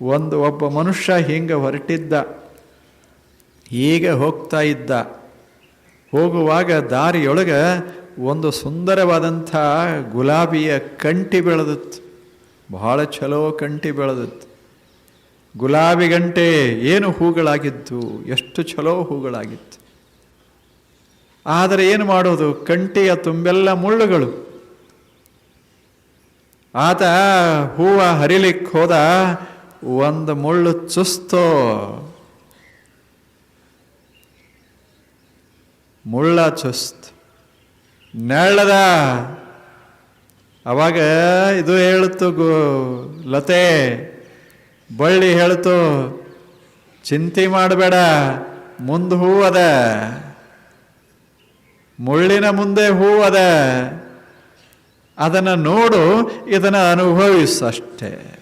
ಒಂದು ಒಬ್ಬ ಮನುಷ್ಯ ಹಿಂಗೆ ಹೊರಟಿದ್ದ, ಹೀಗೆ ಹೋಗ್ತಾ ಇದ್ದ, ಹೋಗುವಾಗ ದಾರಿಯೊಳಗೆ ಒಂದು ಸುಂದರವಾದಂಥ ಗುಲಾಬಿಯ ಕಂಟಿ ಬೆಳೆದಿತ್ತು. ಬಹಳ ಚಲೋ ಕಂಟಿ ಬೆಳೆದಿತ್ತು. ಗುಲಾಬಿ ಗಂಟೆ ಏನು ಹೂಗಳಾಗಿತ್ತು ಎಷ್ಟು ಚಲೋ ಹೂಗಳಾಗಿತ್ತು. ಆದರೆ ಏನು ಮಾಡೋದು, ಕಂಟಿಯ ತುಂಬೆಲ್ಲ ಮುಳ್ಳುಗಳು. ಆತ ಹೂವ ಹರಿಲಿಕ್ಕೆ ಹೋದ ಒಂದು ಮುಳ್ಳು ಚುಸ್ತು. ಮುಳ್ಳ ಚುಸ್ತ್. ನೆಳ್ಳದ. ಅವಾಗ ಇದು ಹೇಳ್ತು ಗೋ, ಲತೆ, ಬಳ್ಳಿ ಹೇಳ್ತು ಚಿಂತೆ ಮಾಡಬೇಡ, ಮುಂದೆ ಹೂ ಅದ. ಮುಳ್ಳಿನ ಮುಂದೆ ಹೂ ಅದ. ಅದನ್ನು ನೋಡು, ಇದನ್ನು ಅನುಭವಿಸು ಅಷ್ಟೇ.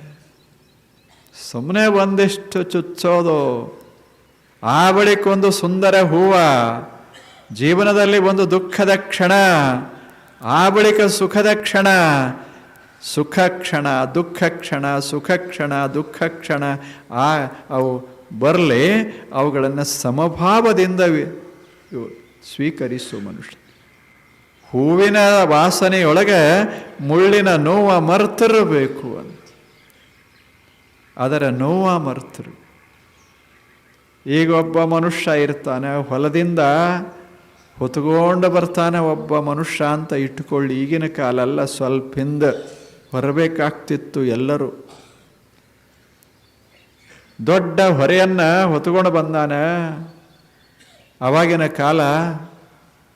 ಸುಮ್ಮನೆ ಒಂದಿಷ್ಟು ಚುಚ್ಚೋದು. ಆ ಬಳಿಕೊಂದು ಸುಂದರ ಹೂವ, ಜೀವನದಲ್ಲಿ ಒಂದು ದುಃಖದ ಕ್ಷಣ, ಆ ಬಳಿಕ ಸುಖದ ಕ್ಷಣ, ಸುಖ ಕ್ಷಣ, ದುಃಖ ಕ್ಷಣ, ಸುಖ ಕ್ಷಣ, ದುಃಖ ಕ್ಷಣ, ಆ ಅವು ಬರಲಿ, ಅವುಗಳನ್ನು ಸಮಭಾವದಿಂದ ಸ್ವೀಕರಿಸು ಮನುಷ್ಯ. ಹೂವಿನ ವಾಸನೆಯೊಳಗೆ ಮುಳ್ಳಿನ ನೋವ ಮರ್ತಿರಬೇಕು ಅಂತ. ಅದರ ನೋವ ಮರ್ತರು. ಈಗ ಒಬ್ಬ ಮನುಷ್ಯ ಇರ್ತಾನೆ, ಹೊಲದಿಂದ ಹೊತ್ಕೊಂಡು ಬರ್ತಾನೆ ಒಬ್ಬ ಮನುಷ್ಯ ಅಂತ ಇಟ್ಕೊಳ್ಳಿ ಈಗಿನ ಕಾಲ ಎಲ್ಲ ಸ್ವಲ್ಪ ಹಿಂದೆ ಹೊರಬೇಕಾಗ್ತಿತ್ತು ಎಲ್ಲರೂ. ದೊಡ್ಡ ಹೊರೆಯನ್ನು ಹೊತ್ಕೊಂಡು ಬಂದಾನ. ಅವಾಗಿನ ಕಾಲ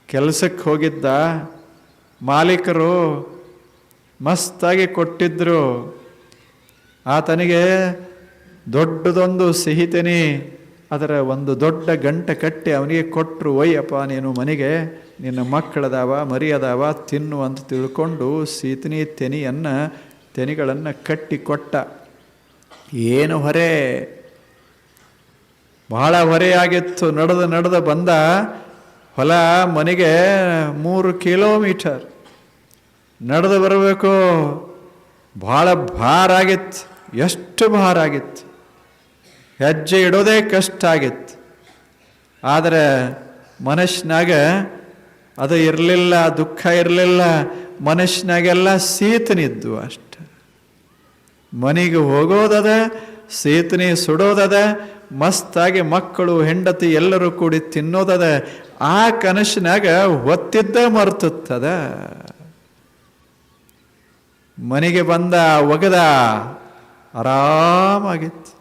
ಕೆಲಸಕ್ಕೆ ಹೋಗಿದ್ದ ಮಾಲೀಕರು ಮಸ್ತಾಗಿ ಕೊಟ್ಟಿದ್ರು. ಆತನಿಗೆ ದೊಡ್ಡದೊಂದು ಸಿಹಿತೆನಿ ಅದರ ಒಂದು ದೊಡ್ಡ ಗಂಟೆ ಕಟ್ಟಿ ಅವನಿಗೆ ಕೊಟ್ಟರು ಒಯ್ಯಪ್ಪ, ನೀನು ಮನೆಗೆ ನಿನ್ನ ಮಕ್ಕಳದಾವ ಮರಿ ಅದಾವ ತಿನ್ನು ಅಂತ ತಿಳ್ಕೊಂಡು ಸೀತನಿ ತೆನಿಯನ್ನು, ತೆನಿಗಳನ್ನು ಕಟ್ಟಿ ಕೊಟ್ಟ. ಏನು ಹೊರೆ? ಬಹಳ ಹೊರೆಯಾಗಿತ್ತು ನಡೆದು ನಡೆದು ಬಂದ ಹೊಲ ಮನೆಗೆ ಮೂರು ಕಿಲೋಮೀಟರ್. ನಡೆದು ಬರಬೇಕು. ಭಾಳ ಭಾರ ಆಗಿತ್ತು. ಎಷ್ಟು ಭಾರ ಆಗಿತ್ತು. ಹೆಜ್ಜೆ ಇಡೋದೇ ಕಷ್ಟ ಆಗಿತ್ತು. ಆದರೆ ಮನಸ್ಸಿನಾಗ ಅದು ಇರಲಿಲ್ಲ, ದುಃಖ ಇರಲಿಲ್ಲ, ಮನಸ್ಸಿನಾಗೆಲ್ಲ ಸೀತನಿದ್ದು ಅಷ್ಟೆ. ಮನೆಗೆ ಹೋಗೋದದ, ಸೀತನಿ ಸುಡೋದದ, ಮಸ್ತಾಗಿ ಮಕ್ಕಳು, ಹೆಂಡತಿ ಎಲ್ಲರೂ ಕೂಡಿ ತಿನ್ನೋದದ, ಆ ಕನಸಿನಾಗ ಹೊತ್ತಿದ್ದ ಮರ್ತುತ್ತದ. ಮನೆಗೆ ಬಂದ ಒಗದ ಆರಾಮಾಗಿತ್ತು.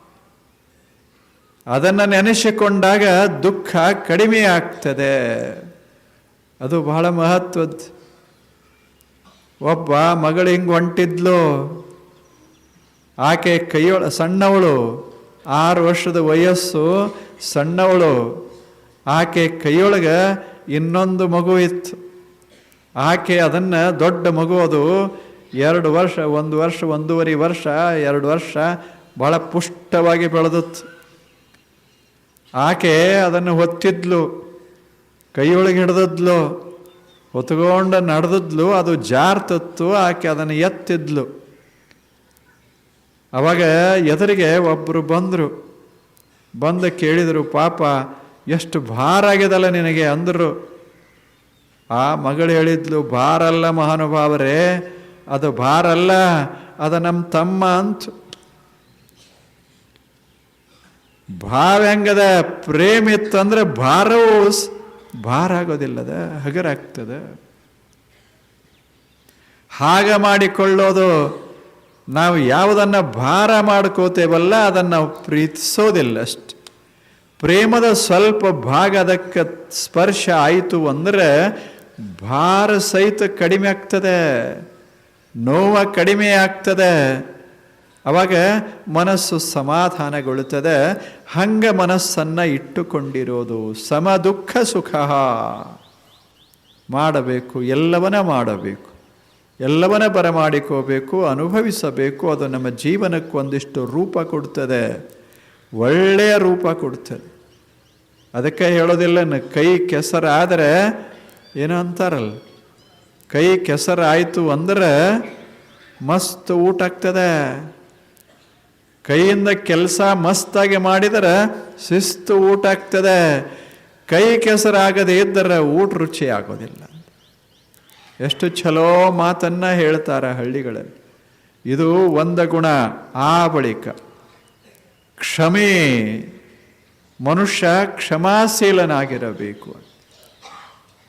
ಅದನ್ನು ನೆನೆಸಿಕೊಂಡಾಗ ದುಃಖ ಕಡಿಮೆ ಆಗ್ತದೆ. ಅದು ಬಹಳ ಮಹತ್ವದ್ದು. ಒಬ್ಬ ಮಗಳು ಹಿಂಗೆ ಹೊಂಟಿದ್ಲು ಆಕೆ ಕೈಯೊಳ ಸಣ್ಣವಳು. ಆರು ವರ್ಷದ ವಯಸ್ಸು ಸಣ್ಣವಳು. ಆಕೆ ಕೈಯೊಳಗೆ ಇನ್ನೊಂದು ಮಗು ಇತ್ತು. ಆಕೆ ಅದನ್ನು ದೊಡ್ಡ ಮಗು ಅದು. ಎರಡು ವರ್ಷ, ಒಂದು ವರ್ಷ, ಒಂದೂವರೆ ವರ್ಷ, ಎರಡು ವರ್ಷ ಭಾಳ ಪುಷ್ಟವಾಗಿ ಬೆಳೆದಿತ್ತು. ಆಕೆ ಅದನ್ನು ಹೊತ್ತಿದ್ಲು, ಕೈಯೊಳಗೆ ಹಿಡಿದಿದ್ಲು, ಹೊತ್ಕೊಂಡು ನಡೆದಿದ್ಲು, ಅದು ಜಾರ್ತತ್ತು, ಆಕೆ ಅದನ್ನು ಎತ್ತಿದ್ಲು. ಅವಾಗ ಎದುರಿಗೆ ಒಬ್ಬರು ಬಂದರು, ಬಂದು ಕೇಳಿದರು, ಪಾಪ, ಎಷ್ಟು ಭಾರ ಆಗಿದಲ್ಲ ನಿನಗೆ? ಅಂದರು. ಆ ಮಗಳು ಹೇಳಿದ್ಲು ಭಾರಲ್ಲ ಮಹಾನುಭಾವರೇ ಅದು ಭಾರಲ್ಲ, ಅದು ನಮ್ಮ ತಮ್ಮ ಅಂತ. ಭಾವ ಹೆಂಗದ? ಪ್ರೇಮ ಇತ್ತಂದ್ರೆ ಭಾರವು ಸ್- ಭಾರ ಆಗೋದಿಲ್ಲದ ಹಗರಾಗ್ತದ ಹಾಗ ಮಾಡಿಕೊಳ್ಳೋದು, ನಾವು ಯಾವುದನ್ನು ಭಾರ ಮಾಡ್ಕೋತೇವಲ್ಲ, ಅದನ್ನು ಪ್ರೀತಿಸೋದಿಲ್ಲ ಅಷ್ಟೆ. ಪ್ರೇಮದ ಸ್ವಲ್ಪ ಭಾಗ ಅದಕ್ಕೆ ಸ್ಪರ್ಶ ಆಯಿತು ಅಂದರೆ ಭಾರ ಸಹಿತ ಕಡಿಮೆ ಆಗ್ತದೆ. ನೋವ ಕಡಿಮೆ ಆಗ್ತದೆ ಅವಾಗ ಮನಸ್ಸು ಸಮಾಧಾನಗೊಳ್ಳುತ್ತದೆ. ಹಂಗ ಮನಸ್ಸನ್ನು ಇಟ್ಟುಕೊಂಡಿರೋದು ಸಮ ದುಃಖ ಸುಖ. ಮಾಡಬೇಕು, ಎಲ್ಲವನ್ನ ಮಾಡಬೇಕು. ಎಲ್ಲವನ್ನ ಬರಮಾಡಿಕೋಬೇಕು, ಅನುಭವಿಸಬೇಕು. ಅದು ನಮ್ಮ ಜೀವನಕ್ಕೆ ಒಂದಿಷ್ಟು ರೂಪ ಕೊಡ್ತದೆ. ಒಳ್ಳೆಯ ರೂಪ ಕೊಡ್ತದೆ. ಅದಕ್ಕೆ ಹೇಳೋದಿಲ್ಲ ಕೈ ಕೆಸರಾದರೆ ಏನೋ ಅಂತಾರಲ್ಲ. ಕೈ ಕೆಸರಾಯಿತು ಅಂದ್ರೆ ಮಸ್ತ್ ಊಟ ಆಗ್ತದೆ. ಕೈಯಿಂದ ಕೆಲಸ ಮಸ್ತಾಗಿ ಮಾಡಿದರೆ ಶಿಸ್ತು ಊಟ ಆಗ್ತದೆ. ಕೈ ಕೆಸರಾಗದೇ ಇದ್ದರೆ ಊಟ ರುಚಿ ಆಗೋದಿಲ್ಲ. ಎಷ್ಟು ಚಲೋ ಮಾತನ್ನ ಹೇಳ್ತಾರೆ ಹಳ್ಳಿಗಳಲ್ಲಿ. ಇದು ಒಂದ ಗುಣ, ಆ ಬಳಿಕ. ಕ್ಷಮೆ, ಮನುಷ್ಯ ಕ್ಷಮಾಶೀಲನಾಗಿರಬೇಕು.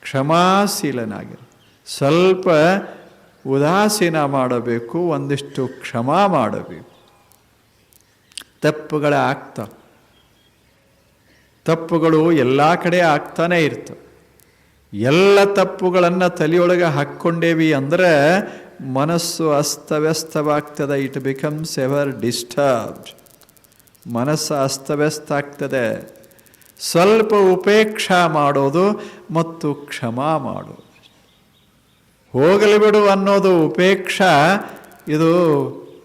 ಕ್ಷಮಾಶೀಲನಾಗಿರ ಸ್ವಲ್ಪ ಉದಾಸೀನ ಮಾಡಬೇಕು, ಒಂದಿಷ್ಟು ಕ್ಷಮಾ ಮಾಡಬೇಕು. ತಪ್ಪುಗಳ ಆಗ್ತ. ತಪ್ಪುಗಳು ಎಲ್ಲ ಕಡೆ ಆಗ್ತಾನೆ ಇರ್ತವೆ ಎಲ್ಲ ತಪ್ಪುಗಳನ್ನು ತಲೆಯೊಳಗೆ ಹಾಕ್ಕೊಂಡೇವಿ ಅಂದರೆ ಮನಸ್ಸು ಅಸ್ತವ್ಯಸ್ತವಾಗ್ತದೆ. ಇಟ್ ಬಿಕಮ್ಸ್ ಎವರ್ ಡಿಸ್ಟರ್ಬ್ಡ್ ಮನಸ್ಸು ಅಸ್ತವ್ಯಸ್ತ ಆಗ್ತದೆ ಸ್ವಲ್ಪ ಉಪೇಕ್ಷಾ ಮಾಡೋದು ಮತ್ತು ಕ್ಷಮಾ ಮಾಡೋದು. ಹೋಗಲಿ ಬಿಡು ಅನ್ನೋದು ಉಪೇಕ್ಷ, ಇದು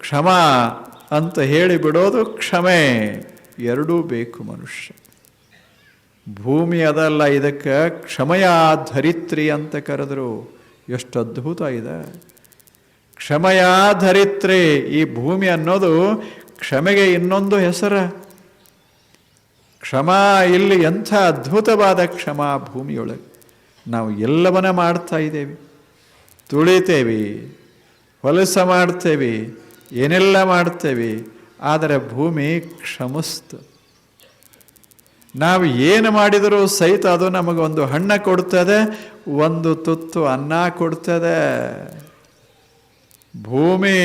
ಕ್ಷಮ ಅಂತ ಹೇಳಿ ಬಿಡೋದು ಕ್ಷಮೆ. ಎರಡೂ ಬೇಕು ಮನುಷ್ಯ. ಭೂಮಿ ಅದಲ್ಲ, ಇದಕ್ಕೆ ಕ್ಷಮೆಯ ಧರಿತ್ರಿ ಅಂತ ಕರೆದರು. ಎಷ್ಟು ಅದ್ಭುತ ಇದೆ. ಕ್ಷಮೆಯ ಧರಿತ್ರಿ, ಈ ಭೂಮಿ ಅನ್ನೋದು ಕ್ಷಮೆಗೆ ಇನ್ನೊಂದು ಹೆಸರ. ಕ್ಷಮಾ ಇಲ್ಲಿ ಎಂಥ ಅದ್ಭುತವಾದ ಕ್ಷಮಾ ಭೂಮಿಯೊಳಗೆ. ನಾವು ಎಲ್ಲವನ್ನ ಮಾಡ್ತಾ ಇದ್ದೇವೆ. ತುಳಿತೇವೆ, ಹೊಲಸ ಮಾಡ್ತೇವೆ, ಏನೆಲ್ಲ ಮಾಡ್ತೇವೆ, ಆದರೆ ಭೂಮಿ ಕ್ಷಮಿಸ್ತು. ನಾವು ಏನು ಮಾಡಿದರೂ ಸಹಿತ ಅದು ನಮಗೊಂದು ಹಣ್ಣ ಕೊಡ್ತದೆ, ಒಂದು ತುತ್ತು ಅನ್ನ ಕೊಡ್ತದೆ. ಭೂಮಿ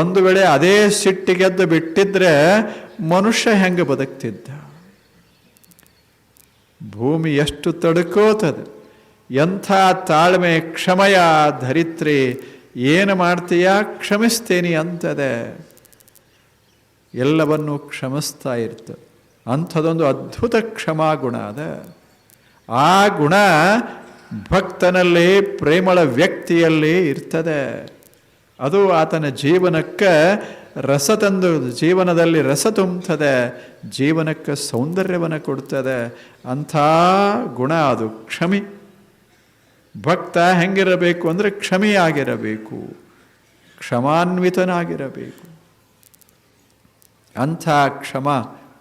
ಒಂದು ವೇಳೆ ಅದೇ ಸಿಟ್ಟಿಗೆದ್ದು ಬಿಟ್ಟಿದ್ರೆ ಮನುಷ್ಯ ಹೆಂಗೆ ಬದುಕ್ತಿದ್ದ? ಭೂಮಿ ಎಷ್ಟು ತಡ್ಕೋತದೆ? ಎಂಥ ತಾಳ್ಮೆ, ಕ್ಷಮಯ ಧರಿತ್ರಿ, ಏನು ಮಾಡ್ತೀಯಾ? ಕ್ಷಮಿಸ್ತೀನಿ ಅಂತದೆ. ಎಲ್ಲವನ್ನೂ ಕ್ಷಮಿಸ್ತಾ ಇರ್ತದೆ ಅಂಥದೊಂದು ಅದ್ಭುತ ಕ್ಷಮಾ ಗುಣ ಅದ. ಆ ಗುಣ ಭಕ್ತನಲ್ಲಿ, ಪ್ರೇಮಳ ವ್ಯಕ್ತಿಯಲ್ಲಿ ಇರ್ತದೆ. ಅದು ಆತನ ಜೀವನಕ್ಕೆ ರಸ ತಂದು, ಜೀವನದಲ್ಲಿ ರಸ ತುಂಬುತ್ತದೆ. ಜೀವನಕ್ಕೆ ಸೌಂದರ್ಯವನ್ನು ಕೊಡ್ತದೆ. ಅಂಥ ಗುಣ ಅದು. ಕ್ಷಮಿ. ಭಕ್ತ ಹೆಂಗಿರಬೇಕು ಅಂದರೆ ಕ್ಷಮೆಯಾಗಿರಬೇಕು, ಕ್ಷಮಾನ್ವಿತನಾಗಿರಬೇಕು. ಅಂಥ ಕ್ಷಮ,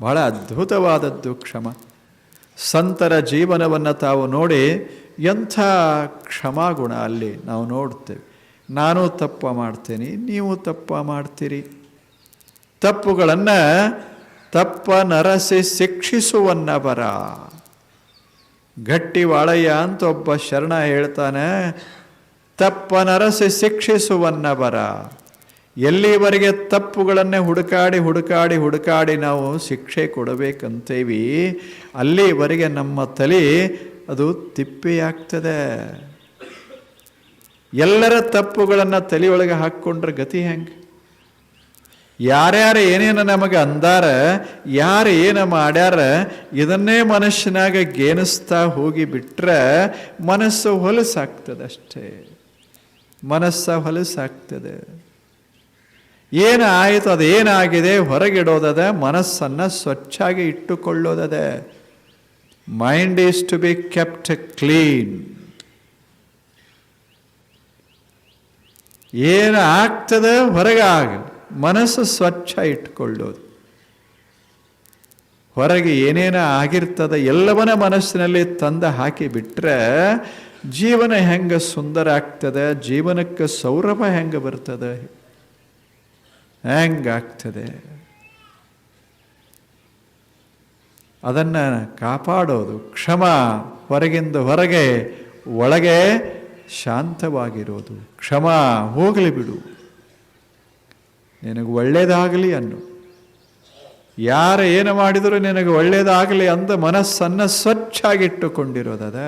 ಬಹಳ ಅದ್ಭುತವಾದದ್ದು ಕ್ಷಮ. ಸಂತರ ಜೀವನವನ್ನು ತಾವು ನೋಡಿ ಎಂಥ ಕ್ಷಮಾಗುಣ ಅಲ್ಲಿ ನಾವು ನೋಡ್ತೇವೆ. ನಾನು ತಪ್ಪು ಮಾಡ್ತೇನೆ, ನೀವು ತಪ್ಪು ಮಾಡ್ತೀರಿ. ತಪ್ಪುಗಳನ್ನು ತಪ್ಪ ನರಸಿ ಶಿಕ್ಷಿಸುವನ್ನ ಬರ. ಗಟ್ಟಿ ವಾಳಯ್ಯ ಅಂತ ಒಬ್ಬ ಶರಣ ಹೇಳ್ತಾನೆ, ತಪ್ಪ ನರಸಿ ಶಿಕ್ಷಿಸುವನ್ನ ಬರ. ಎಲ್ಲಿವರೆಗೆ ತಪ್ಪುಗಳನ್ನೇ ಹುಡುಕಾಡಿ ಹುಡುಕಾಡಿ ಹುಡುಕಾಡಿ ನಾವು ಶಿಕ್ಷೆ ಕೊಡಬೇಕಂತೇವಿ, ಅಲ್ಲಿವರೆಗೆ ನಮ್ಮ ತಲೆ ಅದು ತಿಪ್ಪೆಯಾಗ್ತದೆ. ಎಲ್ಲರ ತಪ್ಪುಗಳನ್ನು ತಲೆಯೊಳಗೆ ಹಾಕ್ಕೊಂಡ್ರೆ ಗತಿ ಹೆಂಗೆ? ಯಾರ್ಯಾರು ಏನೇನು ನಮಗೆ ಅಂದಾರ, ಯಾರು ಏನು ಮಾಡ್ಯಾರ, ಇದನ್ನೇ ಮನಸ್ಸಿನಾಗ ಗೇನಿಸ್ತಾ ಹೋಗಿ ಬಿಟ್ರೆ ಮನಸ್ಸು ಹೊಲಸಾಗ್ತದೆ ಅಷ್ಟೇ ಮನಸ್ಸ ಹೊಲಸಾಗ್ತದೆ. ಏನು ಆಯಿತು ಅದೇನಾಗಿದೆ ಹೊರಗಿಡೋದದ, ಮನಸ್ಸನ್ನು ಸ್ವಚ್ಛಾಗಿ ಇಟ್ಟುಕೊಳ್ಳೋದದೆ. Mind is to be kept clean ಏನು ಆಗ್ತದೆ ಹೊರಗಾಗಲಿ. ಮನಸ್ಸು ಸ್ವಚ್ಛ ಇಟ್ಕೊಳ್ಳೋದು. ಹೊರಗೆ ಏನೇನ ಆಗಿರ್ತದೆ ಎಲ್ಲವನ್ನ ಮನಸ್ಸಿನಲ್ಲಿ ತಂದು ಹಾಕಿ ಬಿಟ್ರೆ ಜೀವನ ಹೆಂಗೆ ಸುಂದರ ಆಗ್ತದೆ, ಜೀವನಕ್ಕೆ ಸೌರಭ ಹೆಂಗೆ ಬರ್ತದೆ? ಹೆಂಗಾಗ್ತದೆ ಅದನ್ನು ಕಾಪಾಡೋದು, ಕ್ಷಮ, ಹೊರಗಿಂದ ಹೊರಗೆ, ಒಳಗೆ ಶಾಂತವಾಗಿರೋದು. ಕ್ಷಮ, ಹೋಗಲಿ ಬಿಡು. ನಿನಗೆ ಒಳ್ಳೇದಾಗಲಿ ಅನ್ನು. ಯಾರು ಏನು ಮಾಡಿದರೂ ನಿನಗೆ ಒಳ್ಳೇದಾಗಲಿ ಅಂತ ಮನಸ್ಸನ್ನು ಸ್ವಚ್ಛಾಗಿಟ್ಟುಕೊಂಡಿರೋದದ.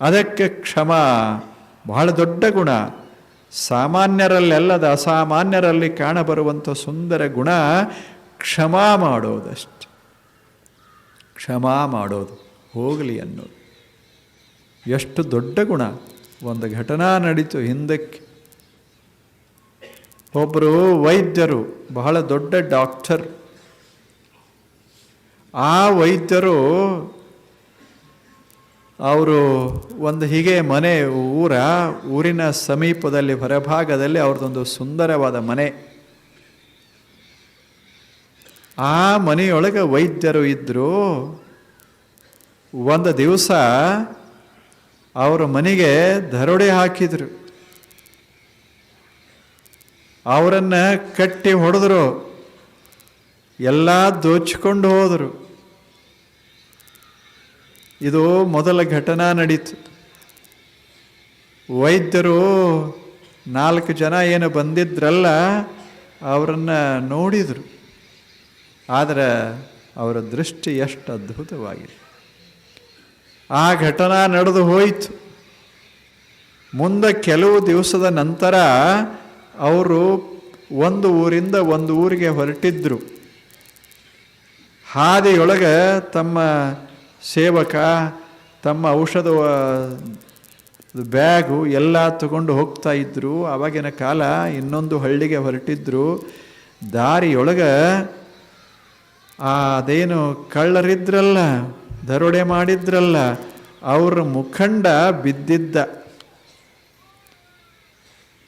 ಅದಕ್ಕೆ ಕ್ಷಮ, ಬಹಳ ದೊಡ್ಡ ಗುಣ. ಸಾಮಾನ್ಯರಲ್ಲೆಲ್ಲದ ಅಸಾಮಾನ್ಯರಲ್ಲಿ ಕಾಣಬರುವಂಥ ಸುಂದರ ಗುಣ ಕ್ಷಮಾ ಮಾಡೋದಷ್ಟೆ. ಕ್ಷಮಾ ಮಾಡೋದು, ಹೋಗಲಿ ಅನ್ನೋದು. ಎಷ್ಟು ದೊಡ್ಡ ಗುಣ. ಒಂದು ಘಟನಾ ನಡೀತು ಹಿಂದಕ್ಕೆ. ಒಬ್ಬರು ವೈದ್ಯರು, ಬಹಳ ದೊಡ್ಡ ಡಾಕ್ಟರ್. ಆ ವೈದ್ಯರು ಅವರು ಒಂದು ಹೀಗೆ ಮನೆ, ಊರ, ಊರಿನ ಸಮೀಪದಲ್ಲಿ, ಹೊರಭಾಗದಲ್ಲಿ ಅವ್ರದ್ದೊಂದು ಸುಂದರವಾದ ಮನೆ. ಆ ಮನೆಯೊಳಗೆ ವೈದ್ಯರು ಇದ್ದರು ಒಂದು ದಿವಸ ಅವರ ಮನೆಗೆ ದರೋಡೆ ಹಾಕಿದರು. ಅವರನ್ನು ಕಟ್ಟಿ ಹೊಡೆದ್ರು. ಎಲ್ಲ ದೋಚಿಕೊಂಡು ಹೋದರು. ಇದು ಮೊದಲ ಘಟನಾ ನಡೀತು. ವೈದ್ಯರು ನಾಲ್ಕು ಜನ ಏನು ಬಂದಿದ್ರಲ್ಲ ಅವರನ್ನು ನೋಡಿದರು. ಆದರೆ ಅವರ ದೃಷ್ಟಿ ಎಷ್ಟು ಅದ್ಭುತವಾಗಿದೆ. ಆ ಘಟನಾ ನಡೆದು ಹೋಯಿತು. ಮುಂದೆ ಕೆಲವು ದಿವಸದ ನಂತರ ಅವರು ಒಂದು ಊರಿಂದ ಒಂದು ಊರಿಗೆ ಹೊರಟಿದ್ರು. ಹಾದಿಯೊಳಗೆ ತಮ್ಮ ಸೇವಕ, ತಮ್ಮ ಔಷಧ ಬ್ಯಾಗು ಎಲ್ಲ ತಗೊಂಡು ಹೋಗ್ತಾ ಇದ್ದರು ಆವಾಗಿನ ಕಾಲ ಇನ್ನೊಂದು ಹಳ್ಳಿಗೆ ಹೊರಟಿದ್ರು. ದಾರಿಯೊಳಗೆ ಅದೇನು ಕಳ್ಳರಿದ್ರಲ್ಲ, ದರೋಡೆ ಮಾಡಿದ್ರಲ್ಲ, ಅವ್ರ ಮುಖಂಡ ಬಿದ್ದಿದ್ದ.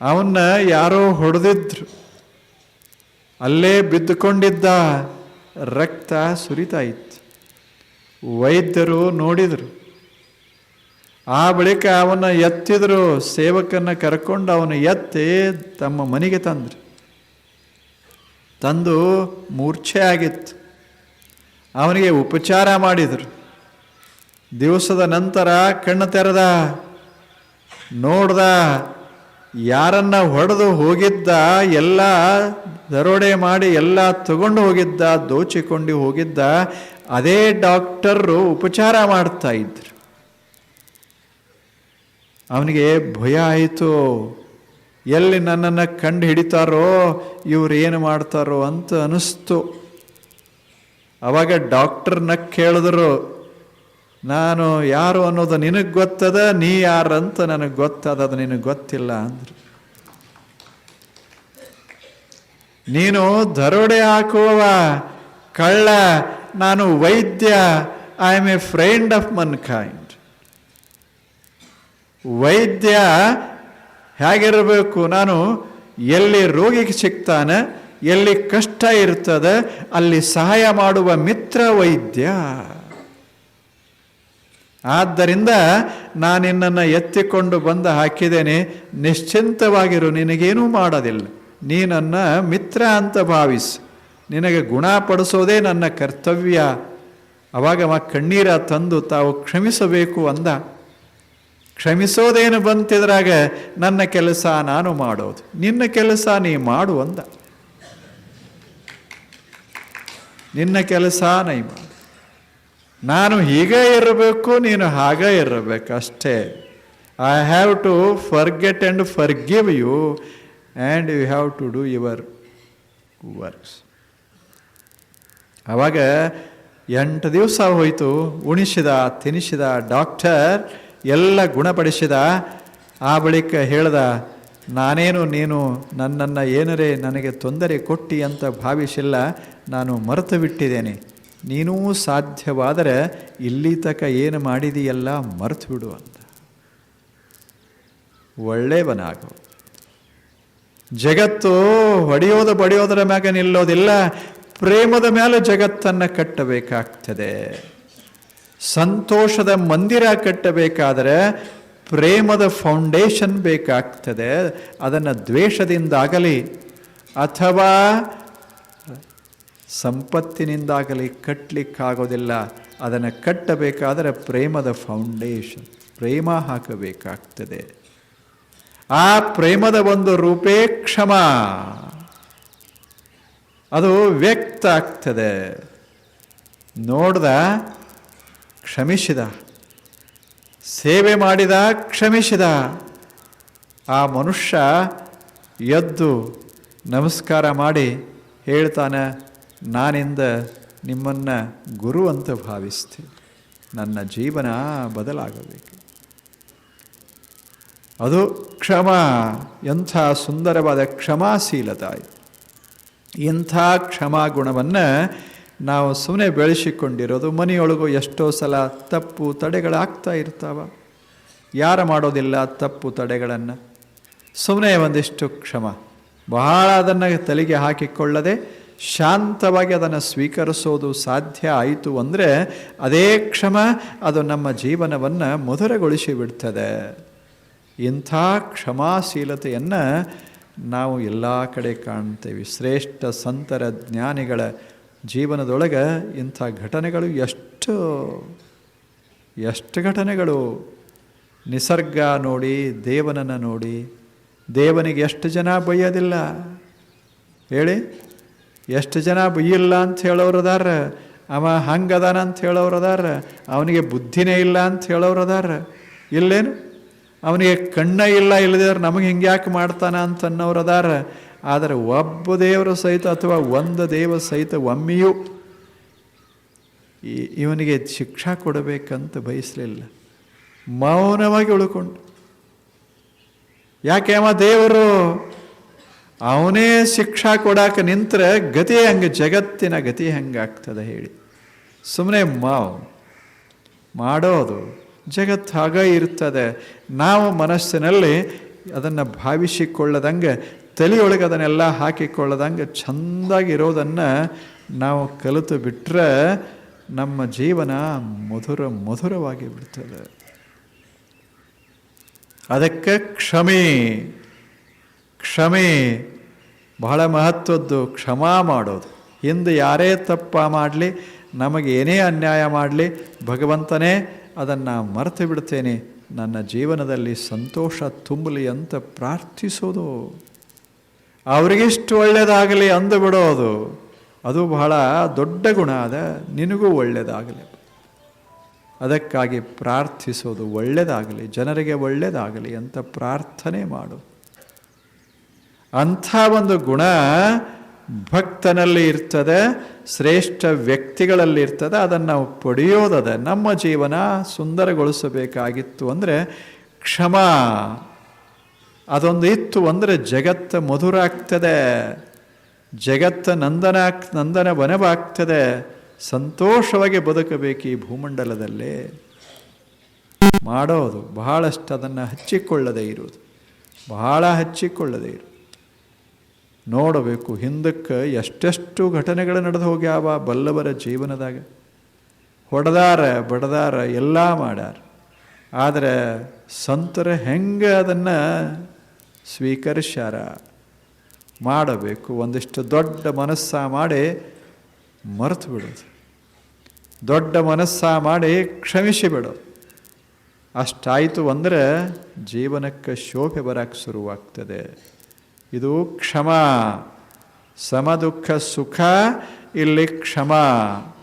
ಅವನ್ನ ಯಾರೋ ಹೊಡೆದಿದ್ರು. ಅಲ್ಲೇ ಬಿದ್ದುಕೊಂಡಿದ್ದ ರಕ್ತ ಸುರಿತಾ ಇತ್ತು ವೈದ್ಯರು ನೋಡಿದರು. ಆ ಬಳಿಕ ಅವನ ಎತ್ತಿದ್ರು. ಸೇವಕನ ಕರ್ಕೊಂಡು ಅವನ ಎತ್ತಿ ತಮ್ಮ ಮನೆಗೆ ತಂದ್ರು. ತಂದು ಮೂರ್ಛೆ ಆಗಿತ್ತು. ಅವನಿಗೆ ಉಪಚಾರ ಮಾಡಿದರು. ದಿವಸದ ನಂತರ ಕಣ್ಣು ತೆರೆದ, ನೋಡ್ದ ಯಾರನ್ನ ಹೊಡೆದು ಹೋಗಿದ್ದ ಎಲ್ಲ ದರೋಡೆ ಮಾಡಿ ಎಲ್ಲ ತಗೊಂಡು ಹೋಗಿದ್ದ, ದೋಚಿಕೊಂಡು ಹೋಗಿದ್ದ, ಅದೇ ಡಾಕ್ಟರು ಉಪಚಾರ ಮಾಡ್ತಾ ಇದ್ರು. ಅವನಿಗೆ ಭಯ ಆಯಿತು. ಎಲ್ಲಿ ನನ್ನನ್ನು ಕಂಡು ಹಿಡಿತಾರೋ, ಇವ್ರು ಏನು ಮಾಡ್ತಾರೋ ಅಂತ ಅನಿಸ್ತು. ಅವಾಗ ಡಾಕ್ಟರ್ನ ಕೇಳಿದ್ರು. ನಾನು ಯಾರು ಅನ್ನೋದು ನಿನಗೆ ಗೊತ್ತದ, ನೀ ಯಾರಂತ ನನಗೆ ಗೊತ್ತದ, ಅದು ನಿನಗೆ ಗೊತ್ತಿಲ್ಲ ಅಂದ್ರೆ. ನೀನು ದರೋಡೆ ಹಾಕುವವ, ಕಳ್ಳ, ನಾನು ವೈದ್ಯ, I am a friend of mankind ವೈದ್ಯ ಹೇಗಿರಬೇಕು, ನಾನು ಎಲ್ಲಿ ರೋಗಿಗೆ ಸಿಗ್ತಾನೆ ಎಲ್ಲಿ ಕಷ್ಟ ಇರ್ತದೆ, ಅಲ್ಲಿ ಸಹಾಯ ಮಾಡುವ ಮಿತ್ರ ವೈದ್ಯ. ಆದ್ದರಿಂದ ನಾನು ನಿನ್ನನ್ನು ಎತ್ತಿಕೊಂಡು ಬಂದು ಹಾಕಿದ್ದೇನೆ. ನಿಶ್ಚಿಂತವಾಗಿರು, ನಿನಗೇನೂ ಮಾಡೋದಿಲ್ಲ. ನೀ ನನ್ನ ಮಿತ್ರ ಅಂತ ಭಾವಿಸು. ನಿನಗೆ ಗುಣಪಡಿಸೋದೇ ನನ್ನ ಕರ್ತವ್ಯ. ಅವಾಗ ಮ ಕಣ್ಣೀರ ತಂದು ತಾವು ಕ್ಷಮಿಸಬೇಕು ಅಂದ. ಕ್ಷಮಿಸೋದೇನು ಬಂತಿದ್ರಾಗ, ನನ್ನ ಕೆಲಸ ನಾನು ಮಾಡೋದು. ನಿನ್ನ ಕೆಲಸ ನೀ ಮಾಡು ಅಂದ. ನಿನ್ನ ಕೆಲಸ ನೈ ಮಾಡು. ನಾನು ಹೀಗೆ ಇರಬೇಕು, ನೀನು ಹಾಗೆ ಇರಬೇಕು, ಅಷ್ಟೇ. I have to forget and forgive you and you have to do your works ಆವಾಗ ಎಂಟು ದಿವಸ ಹೋಯಿತು, ಉಣಿಸಿದ, ತಿನಿಸಿದ ಡಾಕ್ಟರ್ ಎಲ್ಲ ಗುಣಪಡಿಸಿದ. ಆ ಬಳಿಕ ಹೇಳ್ದ, ನಾನೇನು ನೀನು ನನ್ನನ್ನು ಏನರೇ ನನಗೆ ತೊಂದರೆ ಕೊಟ್ಟಿ ಅಂತ ಭಾವಿಸಿಲ್ಲ, ನಾನು ಮರೆತು ಬಿಟ್ಟಿದ್ದೇನೆ ನೀನೂ ಸಾಧ್ಯವಾದರೆ ಇಲ್ಲಿ ತಕ ಏನು ಮಾಡಿದೆಯಲ್ಲ ಮರೆತು ಬಿಡು ಅಂತ. ಒಳ್ಳೆಯವನಾಗು. ಜಗತ್ತು ಹೊಡೆಯೋದು ಬಡಿಯೋದರ ಮ್ಯಾಗ ನಿಲ್ಲೋದಿಲ್ಲ, ಪ್ರೇಮದ ಮೇಲೆ ಜಗತ್ತನ್ನು ಕಟ್ಟಬೇಕಾಗ್ತದೆ. ಸಂತೋಷದ ಮಂದಿರ ಕಟ್ಟಬೇಕಾದರೆ ಪ್ರೇಮದ ಫೌಂಡೇಶನ್ ಬೇಕಾಗ್ತದೆ. ಅದನ್ನು ದ್ವೇಷದಿಂದಾಗಲಿ ಅಥವಾ ಸಂಪತ್ತಿನಿಂದಾಗಲಿ ಕಟ್ಟಲಿಕ್ಕಾಗೋದಿಲ್ಲ ಅದನ್ನು ಕಟ್ಟಬೇಕಾದರೆ ಪ್ರೇಮದ ಫೌಂಡೇಶನ್ ಪ್ರೇಮ ಹಾಕಬೇಕಾಗ್ತದೆ. ಆ ಪ್ರೇಮದ ಒಂದು ರೂಪೇ ಕ್ಷಮ ಅದು ವ್ಯಕ್ತ ಆಗ್ತದೆ. ನೋಡ್ದ, ಕ್ಷಮಿಸಿದ. ಸೇವೆ ಮಾಡಿದ, ಕ್ಷಮಿಸಿದ. ಆ ಮನುಷ್ಯ ಎದ್ದು ನಮಸ್ಕಾರ ಮಾಡಿ ಹೇಳ್ತಾನೆ ನಾನಿಂದ ನಿಮ್ಮನ್ನು ಗುರು ಅಂತ ಭಾವಿಸ್ತೀನಿ ನನ್ನ ಜೀವನ ಬದಲಾಗಬೇಕು. ಅದು ಕ್ಷಮ, ಎಂಥ ಸುಂದರವಾದ ಕ್ಷಮಾಶೀಲತಾಯಿ ಇಂಥ ಕ್ಷಮಾ ಗುಣವನ್ನು ನಾವು ಸುಮ್ಮನೆ ಬೆಳೆಸಿಕೊಂಡಿರೋದು, ಮನೆಯೊಳಗೂ ಎಷ್ಟೋ ಸಲ ತಪ್ಪು ತಡೆಗಳಾಗ್ತಾ ಇರ್ತಾವ. ಯಾರು ಮಾಡೋದಿಲ್ಲ ತಪ್ಪು ತಡೆಗಳನ್ನು? ಸುಮ್ಮನೆ ಒಂದಿಷ್ಟು ಕ್ಷಮ. ಬಹಳ ಅದನ್ನು ತಲೆಗೆ ಹಾಕಿಕೊಳ್ಳದೆ ಶಾಂತವಾಗಿ ಅದನ್ನು ಸ್ವೀಕರಿಸೋದು ಸಾಧ್ಯ ಆಯಿತು ಅಂದರೆ ಅದೇ ಕ್ಷಮ ಅದು ನಮ್ಮ ಜೀವನವನ್ನು ಮಧುರಗೊಳಿಸಿ ಬಿಡ್ತದೆ. ಇಂಥ ಕ್ಷಮಾಶೀಲತೆಯನ್ನು ನಾವು ಎಲ್ಲ ಕಡೆ ಕಾಣ್ತೇವೆ. ಶ್ರೇಷ್ಠ ಸಂತರ ಜ್ಞಾನಿಗಳ ಜೀವನದೊಳಗೆ ಇಂಥ ಘಟನೆಗಳು ಎಷ್ಟು ಎಷ್ಟು ಘಟನೆಗಳು. ನಿಸರ್ಗ ನೋಡಿ, ದೇವನನ್ನು ನೋಡಿ, ದೇವನಿಗೆ ಎಷ್ಟು ಜನ ಬಯ್ಯೋದಿಲ್ಲ. ಹೇಳಿ? ಎಷ್ಟು ಜನ ಬೈಯಿಲ್ಲ ಅಂತ ಹೇಳೋರು ಅದಾರ? ಅವ ಹಂಗದಾನ ಅಂತ ಹೇಳೋರು ಅದಾರ? ಅವನಿಗೆ ಬುದ್ಧಿನೇ ಇಲ್ಲ ಅಂತ ಹೇಳೋರು ಅದಾರ? ಇಲ್ಲೇನು? ಅವನಿಗೆ ಕಣ್ಣ ಇಲ್ಲ ಇಲ್ಲದಿದ್ರೆ ನಮಗೆ ಹಿಂಗೆ ಯಾಕೆ ಮಾಡ್ತಾನ ಅಂತ ಅನ್ನೋರು ಅದಾರ? ಆದರೆ ಒಬ್ಬ ದೇವರ ಸಹಿತ ಅಥವಾ ಒಂದು ದೇವ ಸಹಿತ ಒಮ್ಮೆಯೂ ಈ ಇವನಿಗೆ ಶಿಕ್ಷಾ ಕೊಡಬೇಕಂತ ಬಯಸಲಿಲ್ಲ. ಮೌನವಾಗಿ ಉಳ್ಕೊಂಡು. ಯಾಕೆ ಅವ ದೇವರು ಅವನೇ ಶಿಕ್ಷಾ ಕೊಡಾಕ ನಿಂತರೆ ಗತಿ ಹಂಗೆ, ಜಗತ್ತಿನ ಗತಿ ಹೆಂಗಾಗ್ತದೆ ಹೇಳಿ. ಸುಮ್ಮನೆ ಮಾವು. ಮಾಡೋದು ಜಗತ್ತು ಹಾಗ ಇರ್ತದೆ. ನಾವು ಮನಸ್ಸಿನಲ್ಲಿ ಅದನ್ನು ಭಾವಿಸಿಕೊಳ್ಳದಂಗೆ, ತಲೆಯೊಳಗೆ ಅದನ್ನೆಲ್ಲ ಹಾಕಿಕೊಳ್ಳದಂಗೆ ಚೆಂದಾಗಿರೋದನ್ನು ನಾವು ಕಲಿತು ಬಿಟ್ಟರೆ ನಮ್ಮ ಜೀವನ ಮಧುರ, ಮಧುರವಾಗಿ ಬಿಡ್ತದೆ. ಅದಕ್ಕೆ ಕ್ಷಮೆ. ಕ್ಷಮೆ ಬಹಳ ಮಹತ್ವದ್ದು, ಕ್ಷಮಾ ಮಾಡೋದು. ಹಿಂದೆ ಯಾರೇ ತಪ್ಪ ಮಾಡಲಿ, ನಮಗೆ ಏನೇ ಅನ್ಯಾಯ ಮಾಡಲಿ, ಭಗವಂತನೇ ಅದನ್ನು ಮರೆತು ಬಿಡ್ತೇನೆ. ನನ್ನ ಜೀವನದಲ್ಲಿ ಸಂತೋಷ ತುಂಬಲಿ ಅಂತ ಪ್ರಾರ್ಥಿಸೋದು. ಅವರಿಗಿಷ್ಟು ಒಳ್ಳೆಯದಾಗಲಿ ಅಂದು ಬಿಡೋದು. ಅದು ಬಹಳ ದೊಡ್ಡ ಗುಣ ಅದ, ನಿನಗೂ ಒಳ್ಳೆಯದಾಗಲಿ ಅದಕ್ಕಾಗಿ ಪ್ರಾರ್ಥಿಸೋದು ಒಳ್ಳೆಯದಾಗಲಿ ಜನರಿಗೆ ಒಳ್ಳೆಯದಾಗಲಿ ಅಂತ ಪ್ರಾರ್ಥನೆ ಮಾಡು. ಅಂಥ ಒಂದು ಗುಣ ಭಕ್ತನಲ್ಲಿ ಇರ್ತದೆ, ಶ್ರೇಷ್ಠ ವ್ಯಕ್ತಿಗಳಲ್ಲಿ ಇರ್ತದೆ, ಅದನ್ನು ನಾವು ಪಡೆಯೋದದ ನಮ್ಮ ಜೀವನ ಸುಂದರಗೊಳಿಸಬೇಕಾಗಿತ್ತು ಅಂದರೆ ಕ್ಷಮ. ಅದೊಂದು ಇತ್ತು ಅಂದರೆ ಜಗತ್ತು ಮಧುರಾಗ್ತದೆ, ಜಗತ್ತು ನಂದನ ನಂದನ ವನವಾಗ್ತದೆ, ಸಂತೋಷವಾಗಿ ಬದುಕಬೇಕು ಈ ಭೂಮಂಡಲದಲ್ಲಿ. ಮಾಡೋದು ಬಹಳಷ್ಟು ಅದನ್ನು ಹಚ್ಚಿಕೊಳ್ಳದೆ ಇರುವುದು. ಬಹಳ ಹಚ್ಚಿಕೊಳ್ಳದೆ ಇರು ನೋಡಬೇಕು ಹಿಂದಕ್ಕೆ ಎಷ್ಟೆಷ್ಟು ಘಟನೆಗಳು ನಡೆದು ಹೋಗ್ಯಾವ ಬಲ್ಲವರ ಜೀವನದಾಗ. ಹೊಡೆದಾರ, ಬಡದಾರ, ಎಲ್ಲ ಮಾಡ್ಯಾರ. ಆದರೆ ಸಂತರ ಹೆಂಗೆ ಅದನ್ನು ಸ್ವೀಕರಿಸ್ಯಾರ? ಮಾಡಬೇಕು, ಒಂದಿಷ್ಟು ದೊಡ್ಡ ಮನಸ್ಸ ಮಾಡಿ ಮರೆತು ಬಿಡೋದು. ದೊಡ್ಡ ಮನಸ್ಸ ಮಾಡಿ ಕ್ಷಮಿಸಿ ಬಿಡೋದು ಅಷ್ಟಾಯಿತು ಅಂದರೆ ಜೀವನಕ್ಕೆ ಶೋಭೆ ಬರಕ್ಕೆ ಶುರುವಾಗ್ತದೆ. ಇದು ಕ್ಷಮ. ಸಮದುಃಖ ಸುಖ ಇಲ್ಲಿ ಕ್ಷಮ.